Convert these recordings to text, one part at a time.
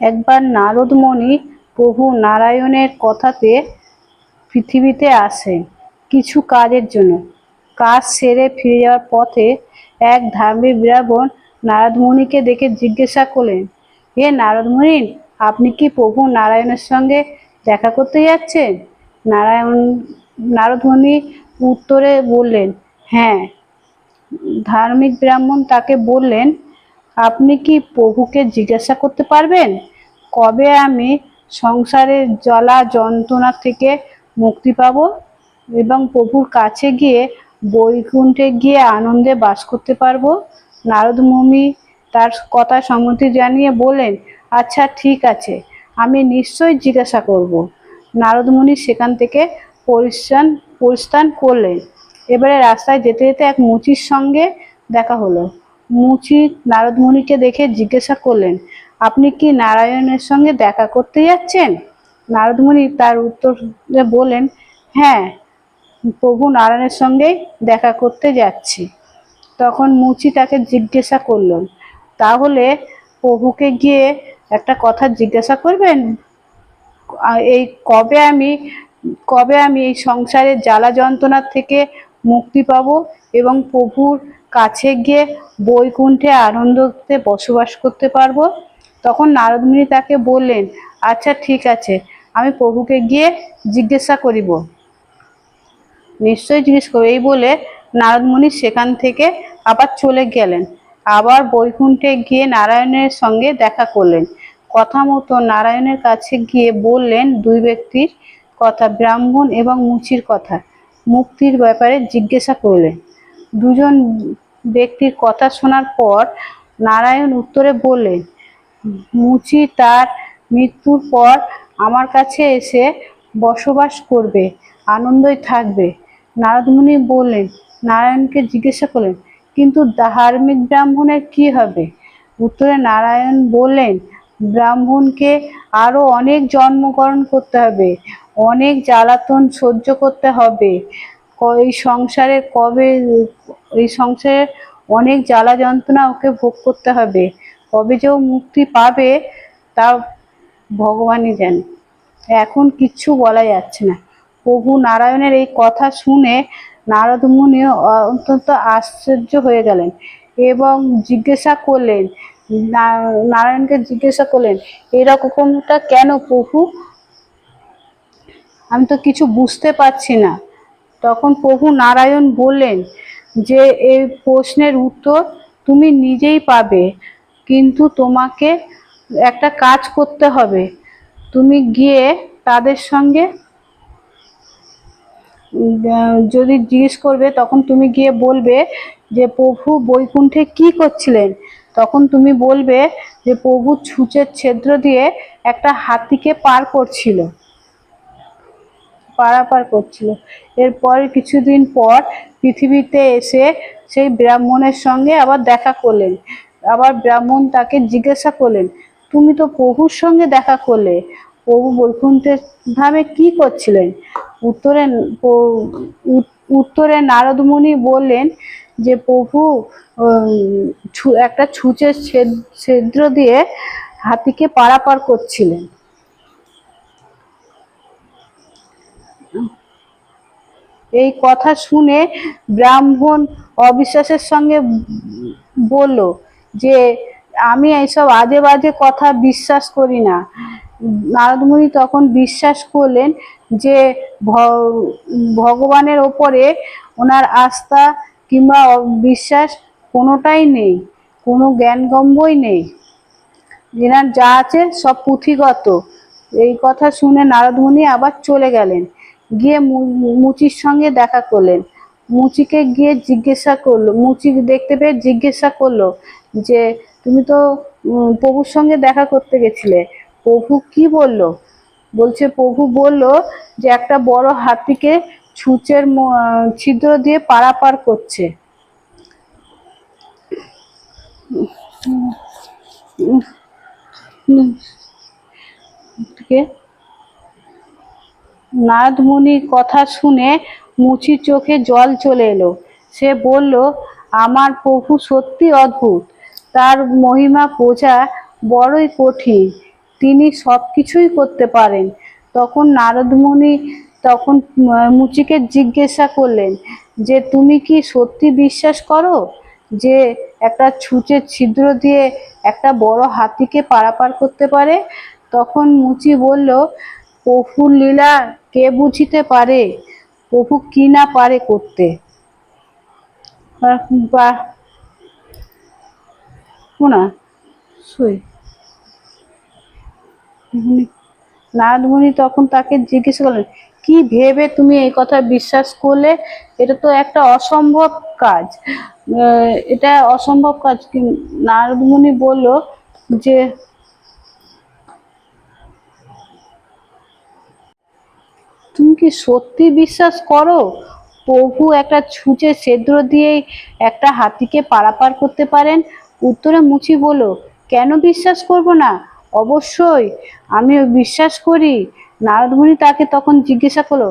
একবার নারদমণি প্রভু নারায়ণের কথাতে পৃথিবীতে আসেন কিছু কাজের জন্য। কাজ সেরে ফিরে যাওয়ার পথে এক ধার্মিক ব্রাহ্মণ নারদমণিকে দেখে জিজ্ঞাসা করলেন, হে নারদমণি, আপনি কি প্রভু নারায়ণের সঙ্গে দেখা করতে যাচ্ছেন? নারায়ণ, নারদমণি উত্তরে বললেন হ্যাঁ। ধার্মিক ব্রাহ্মণ তাকে বললেন আপনি কি প্রভুকে জিজ্ঞাসা করতে পারবেন? কবে আমি সংসারের জ্বালা যন্ত্রণা থেকে মুক্তি পাব এবং প্রভুর কাছে গিয়ে বৈকুণ্ঠে গিয়ে আনন্দে বাস করতে পারব? নারদ মুনি তার কথা সম্মতি জানিয়ে বললেন আচ্ছা ঠিক আছে, আমি নিশ্চয়ই জিজ্ঞাসা করব। নারদ মুনি সেখান থেকে পরিস্থান পরিস্থান করলেন। এবারে রাস্তায় যেতে যেতে এক মুচির সঙ্গে দেখা হলো। মুচি নারদ মুনিকে দেখে জিজ্ঞাসা করলেন, আপনি কি নারায়ণের সঙ্গে দেখা করতে যাচ্ছেন? নারদমণি তার উত্তরে বলেন হ্যাঁ প্রভু নারায়ণের সঙ্গেই দেখা করতে যাচ্ছি। তখন মুচি তাকে জিজ্ঞাসা করলেন তাহলে প্রভুকে গিয়ে একটা কথা জিজ্ঞাসা করবেন? এই কবে আমি কবে আমি এই সংসারের জ্বালা যন্ত্রণার থেকে মুক্তি পাব এবং প্রভুর কাছে গিয়ে বৈকুণ্ঠে আনন্দতে বসবাস করতে পারব? তখন নারদমুনি তাকে বললেন আচ্ছা ঠিক আছে, আমি প্রভুকে গিয়ে জিজ্ঞাসা করিব। নিশ্চয়ই জিজ্ঞেস করব এই বলে নারদমুনি সেখান থেকে আবার চলে গেলেন। আবার বৈকুণ্ঠে গিয়ে নারায়ণের সঙ্গে দেখা করলেন। কথা মতো নারায়ণের কাছে গিয়ে বললেন দুই ব্যক্তির কথা, ব্রাহ্মণ এবং মুচির কথা। মুক্তির ব্যাপারে জিজ্ঞাসা করলেন। দুজন ব্যক্তির কথা শোনার পর নারায়ণ উত্তরে বললেন, মুচি তার মৃত্যুর পর আমার কাছে এসে বসবাস করবে, আনন্দই থাকবে। নারদমুনি বললেন, নারায়ণকে জিজ্ঞাসা করলেন, কিন্তু ধার্মিক ব্রাহ্মণের কি হবে? উত্তরে নারায়ণ বললেন, ব্রাহ্মণকে আরও অনেক জন্মগ্রহণ করতে হবে, অনেক জ্বালাতন সহ্য করতে হবে এই সংসারে কবে, এই সংসারে অনেক জ্বালা যন্ত্রণা ওকে ভোগ করতে হবে। কবে যে ও মুক্তি পাবে, তা ভগবানই জানে। এখন কিচ্ছু বলা যাচ্ছে না। প্রভু নারায়ণের এই কথা শুনে নারদ মুনি অত্যন্ত আশ্চর্য হয়ে গেলেন এবং জিজ্ঞাসা করলেন নারায়ণকে জিজ্ঞাসা করলেন, এরকমটা কেন প্রভু? আমি তো কিছু বুঝতে পারছি না। তখন প্রভু নারায়ণ বললেন যে, এই প্রশ্নের উত্তর তুমি নিজেই পাবে, কিন্তু তোমাকে একটা কাজ করতে হবে। তুমি গিয়ে তাদের সঙ্গে যদি জিজ্ঞেস করবে, তখন তুমি গিয়ে বলবে যে, প্রভু বৈকুণ্ঠে কি করছিলেন? তখন তুমি বলবে যে, প্রভু ছুঁচের ছিদ্র দিয়ে একটা হাতিকে পার করছিল। পারাপার করছিল। এরপর কিছুদিন পর পৃথিবীতে এসে সেই ব্রাহ্মণের সঙ্গে আবার দেখা করলেন। আবার ব্রাহ্মণ তাকে জিজ্ঞাসা করলেন, তুমি তো প্রভুর সঙ্গে দেখা করলে। প্রভু বৈকুণ্ঠের ধামে কি করছিলেন? উত্তরে উত্তরে নারদমুনি বললেন যে, প্রভু একটা ছুঁচের ছেদ- ছিদ্র দিয়ে হাতিকে পারাপার করছিলেন। এই কথা শুনে ব্রাহ্মণ অবিশ্বাসের সঙ্গে বলল যে, আমি এইসব আজে বাজে কথা বিশ্বাস করি না। নারদমুনি তখন বিশ্বাস করলেন যে ভগবানের ওপরে ওনার আস্থা কিংবা বিশ্বাস কোনোটাই নেই, কোনো জ্ঞানগম্যই নেই। এনার যা আছে সব পুঁথিগত। এই কথা শুনে নারদমুনি আবার চলে গেলেন। গিয়ে মুচির সঙ্গে দেখা করলেন মুচিকে গিয়ে জিজ্ঞাসা করল মুচি দেখতে পেয়ে জিজ্ঞাসা করল যে তুমি তো প্রভুর সঙ্গে দেখা করতে গেছিলে প্রভু কি বলল বলছে প্রভু বলল যে একটা বড় হাতিকে ছুঁচের ছিদ্র দিয়ে পারাপার করছে নারদমুনির কথা শুনে মুচির চোখে জল চলে এলো। সে বলল, আমার প্রভু সত্যি অদ্ভুত। তার মহিমা বোঝা বড়ই কঠিন। তিনি সব কিছুই করতে পারেন। তখন নারদমণি তখন মুচিকে জিজ্ঞাসা করলেন, যে তুমি কি সত্যি বিশ্বাস করো? যে একটা ছুঁচের ছিদ্র দিয়ে একটা বড় হাতিকে পারাপার করতে পারে? তখন মুচি বলল প্রভুর লীলা কে বুঝিতে পারে? প্রভু কি না পারে করতে? বা নারদমণি তখন তাকে জিজ্ঞেস করলেন, কি ভেবে তুমি এই কথা বিশ্বাস করলে? এটা তো একটা অসম্ভব কাজ। এটা অসম্ভব কাজ। নারদমণি বলল যে তুমি কি সত্যি বিশ্বাস করো? প্রভু একটা ছুঁচে ছিদ্র দিয়েই একটা হাতিকে পারাপার করতে পারেন? উত্তরে মুচি বলো কেন বিশ্বাস করব না? অবশ্যই আমি বিশ্বাস করি। নারদমণি তাকে তখন জিজ্ঞাসা করল,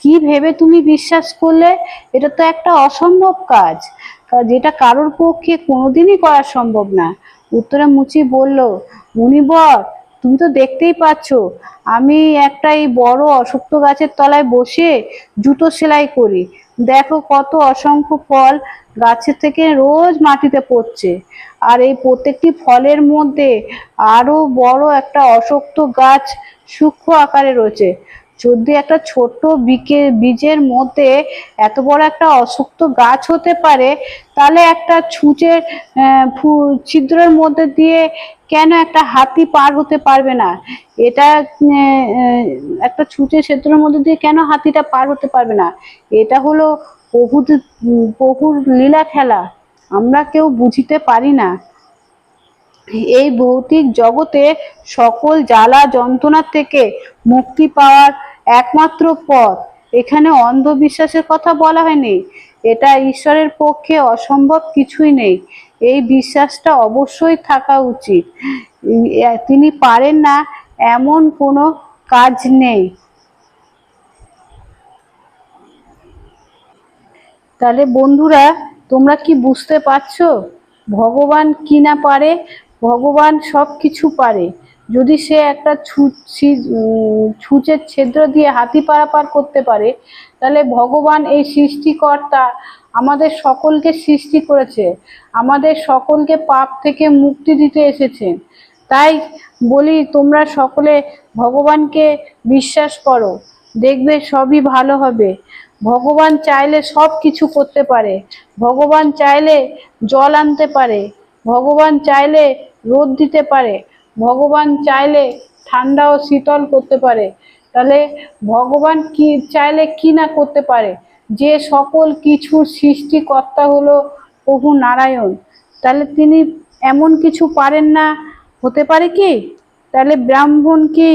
কি ভেবে তুমি বিশ্বাস করলে? এটা তো একটা অসম্ভব কাজ। যেটা কারোর পক্ষে কোনোদিনই করা সম্ভব না। উত্তরে মুচি বলল, মুনিবর তুমি তো দেখতেই পাচ্ছ, আমি একটা এই বড় অশক্ত গাছের তলায় বসে জুতো সেলাই করি। দেখো কত অসংখ্য ফল গাছের থেকে রোজ মাটিতে পড়ছে। আর এই প্রত্যেকটি ফলের মধ্যে আরও বড় একটা অশক্ত গাছ সূক্ষ্ম আকারে রয়েছে। যদি একটা ছোট বিকে, বীজের মধ্যে এত বড় একটা অশক্ত গাছ হতে পারে, তাহলে একটা ছুঁচের ছিদ্রের মধ্যে দিয়ে কেন একটা হাতি পার হতে পারবে না? এটা একটা ছুঁচের ছিদ্রের মধ্যে দিয়ে কেন হাতিটা পার হতে পারবে না? এটা হলো প্রভু প্রভুর লীলা খেলা। আমরা কেউ বুঝিতে পারি না। এই ভৌতিক জগতে সকল জ্বালা যন্ত্রণা থেকে মুক্তি পাওয়ার একমাত্র পথ। এখানে অন্ধবিশ্বাসের কথা বলা হয়নি। এটা ঈশ্বরের পক্ষে অসম্ভব কিছুই নেই। এই বিশ্বাসটা অবশ্যই থাকা উচিত। তিনি পারেন না, এমন কোনো কাজ নেই। তাহলে বন্ধুরা, তোমরা কি বুঝতে পারছ? ভগবান কি না পারে? ভগবান সব কিছু পারে। যদি সে একটা ছুঁচের ছিদ্র দিয়ে হাতি পারাপার করতে পারে, তাহলে ভগবান এই সৃষ্টিকর্তা আমাদের সকলকে সৃষ্টি করেছে। আমাদের সকলকে পাপ থেকে মুক্তি দিতে এসেছেন তাই বলি, তোমরা সকলে ভগবানকে বিশ্বাস করো। দেখবে সবই ভালো হবে। ভগবান চাইলে সব কিছু করতে পারে। ভগবান চাইলে জল আনতে পারে। ভগবান চাইলে রোদ দিতে পারে, ভগবান চাইলে ঠান্ডা ও শীতল করতে পারে। তাহলে ভগবান কি, চাইলে কি না করতে পারে? যে সকল কিছুর সৃষ্টিকর্তা হলো প্রভু নারায়ণ। তাহলে তিনি এমন কিছু পারেন না, হতে পারে কি? তাহলে ব্রাহ্মণ কি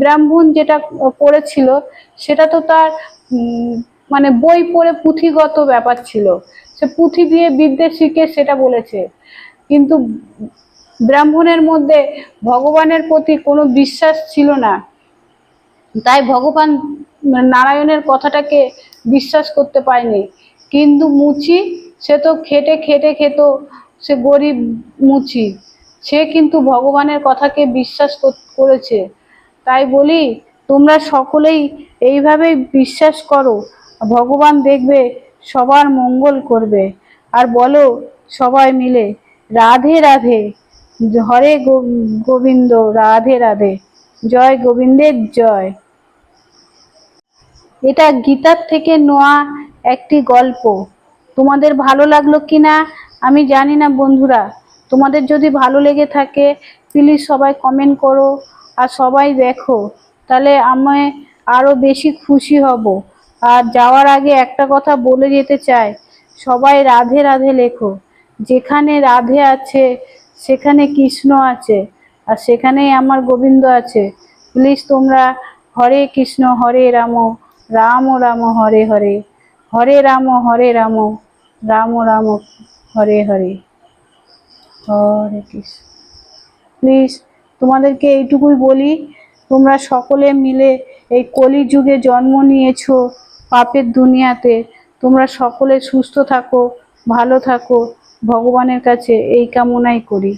ব্রাহ্মণ যেটা করেছিল, সেটা তো তার মানে বই পড়ে পুঁথিগত ব্যাপার ছিল। সে পুঁথি দিয়ে বিদ্যে শিখে সেটা বলেছে। কিন্তু ব্রাহ্মণের মধ্যে ভগবানের প্রতি কোনো বিশ্বাস ছিল না। তাই ভগবান নারায়ণের কথাটাকে বিশ্বাস করতে পারেনি। কিন্তু মুচি, সে তো খেটে খেটে খেত, সে গরিব মুচি। সে কিন্তু ভগবানের কথাকে বিশ্বাস করেছে। তাই বলি, তোমরা সকলেই এইভাবেই বিশ্বাস করো। ভগবান দেখবে সবার মঙ্গল করবে। আর বলো সবাই মিলে, রাধে রাধে, হরে গোবিন্দ, রাধে রাধে, জয় গোবিন্দের জয়। এটা গীতার থেকে নেওয়া একটি গল্প। তোমাদের ভালো লাগল কি না আমি জানি না বন্ধুরা। তোমাদের যদি ভালো লেগে থাকে প্লিজ সবাই কমেন্ট করো আর সবাই দেখো। তাহলে আমি আরও বেশি খুশি হব। আর যাওয়ার আগে একটা কথা বলে যেতে চাই। সবাই রাধে রাধে লেখো। যেখানে রাধে আছে, সেখানে কৃষ্ণ আছে, আর সেখানেই আমার গোবিন্দ আছে। প্লিজ তোমরা হরে কৃষ্ণ, হরে রাম রাম রাম, হরে হরে। হরে রাম হরে রাম রাম রাম, হরে হরে। হরে কৃষ্ণ। প্লিজ তোমাদেরকে এইটুকুই বলি, তোমরা সকলে মিলে এই কলিযুগে জন্ম নিয়েছো। পাপের দুনিয়াতে তোমরা সকলে সুস্থ থাকো ভালো থাকো ভগবানের কাছে এই কামনাই করি।